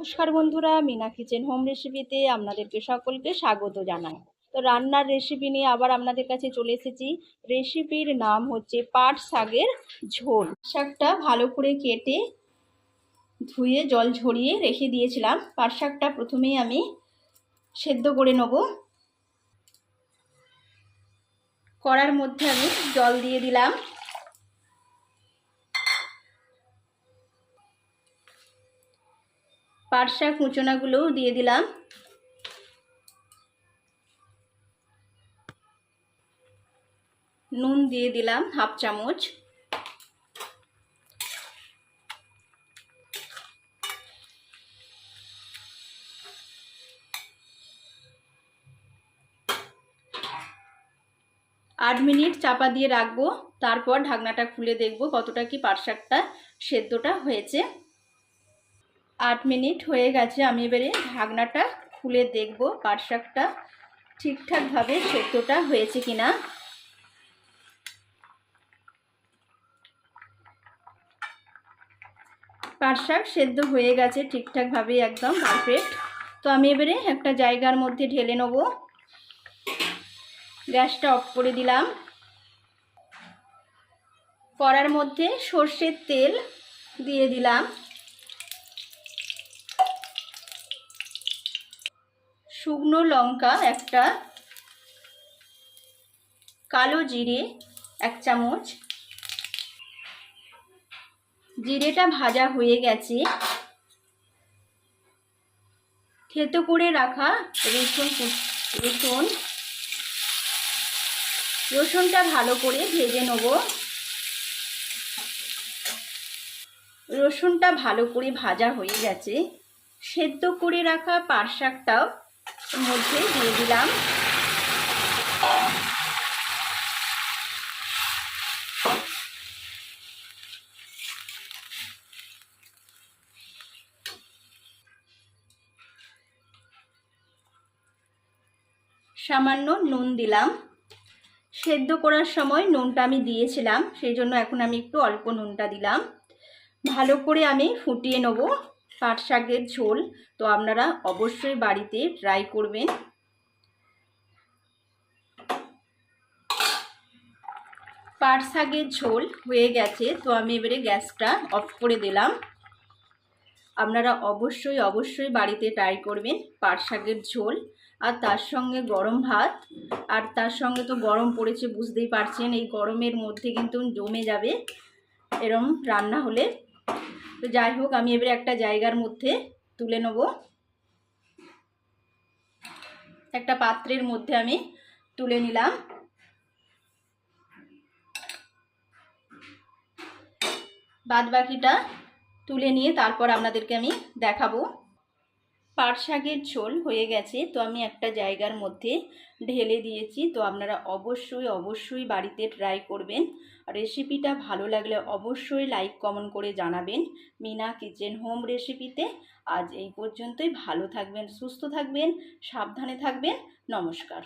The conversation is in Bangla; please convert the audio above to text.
নমস্কার বন্ধুরা, মিনা কিচেন হোম রেসিপিতে আপনাদেরকে সকলকে স্বাগত জানাই। তো রান্নার রেসিপি নিয়ে আবার আপনাদের কাছে চলে এসেছি। রেসিপির নাম হচ্ছে পাট শাকের ঝোল। শাকটা ভালো করে কেটে ধুয়ে জল ঝরিয়ে রেখে দিয়েছিলাম। পাট শাকটা প্রথমেই আমি সেদ্ধ করে নেব। কড়ার মধ্যে আমি জল দিয়ে দিলাম। পাট শাক কুচোনাগুলোও দিয়ে দিলাম। নুন দিয়ে দিলাম হাফ চামচ। আট মিনিট চাপা দিয়ে রাখব, তারপর ঢাকনাটা খুলে দেখব কতটা কি পাট শাকটা সেদ্ধটা হয়েছে। আট মিনিট হয়ে গেছে, আমি এবারে ঢাকনাটা খুলে দেখব পাট শাকটা ঠিকঠাকভাবে সেদ্ধটা হয়েছে কিনা। পাট শাক সেদ্ধ হয়ে গেছে, ঠিকঠাকভাবে একদম পারফেক্ট। তো আমি এবারে একটা জায়গার মধ্যে ঢেলে নেব। গ্যাসটা অফ করে দিলাম। কড়ার মধ্যে সর্ষের তেল দিয়ে দিলাম। শুকনো লঙ্কা একটা কালো জিরে এক চামচ। জিরেটা ভাজা হয়ে গেছে। থেতো করে রাখা রসুন রসুন। রসুনটা ভালো করে ভেজে নেব। রসুনটা ভালো করে ভাজা হয়ে গেছে। সেদ্ধ করে রাখা পাট শাকটাও মধ্যে দিয়ে দিলাম। সামান্য নুন দিলাম। সেদ্ধ করার সময় নুনটা আমি দিয়েছিলাম, সেই জন্য এখন আমি একটু অল্প নুনটা দিলাম। ভালো করে আমি ফুটিয়ে নেব। পাট শাকের ঝোল, তো আপনারা অবশ্যই বাড়িতে ট্রাই করবেন। পাট শাকের ঝোল হয়ে গেছে, তো আমি এবারে গ্যাসটা অফ করে দিলাম। আপনারা অবশ্যই অবশ্যই বাড়িতে ট্রাই করবেন পাট শাকের ঝোল। আর তার সঙ্গে গরম ভাত, আর তার সঙ্গে তো গরম পড়েছে, বুঝতেই পারছেন, এই গরমের মধ্যে কিন্তু জমে যাবে, এরম রান্না হলে। তো যাই হোক, আমি এবারে একটা জায়গার মধ্যে তুলে নেব। একটা পাত্রের মধ্যে আমি তুলে নিলাম। বাদ বাকিটা তুলে নিয়ে তারপর আপনাদেরকে আমি দেখাবো। পাট শাকের ঝোল হয়ে গেছে, তো আমি একটা জায়গার মধ্যে ঢেলে দিয়েছি। তো আপনারা অবশ্যই অবশ্যই বাড়িতে ট্রাই করবেন। রেসিপিটা ভালো লাগলে অবশ্যই লাইক কমেন্ট করে জানাবেন মিনা কিচেন হোম রেসিপিতে আজ এই পর্যন্তই, ভালো থাকবেন, সুস্থ থাকবেন, সাবধানে থাকবেন, নমস্কার।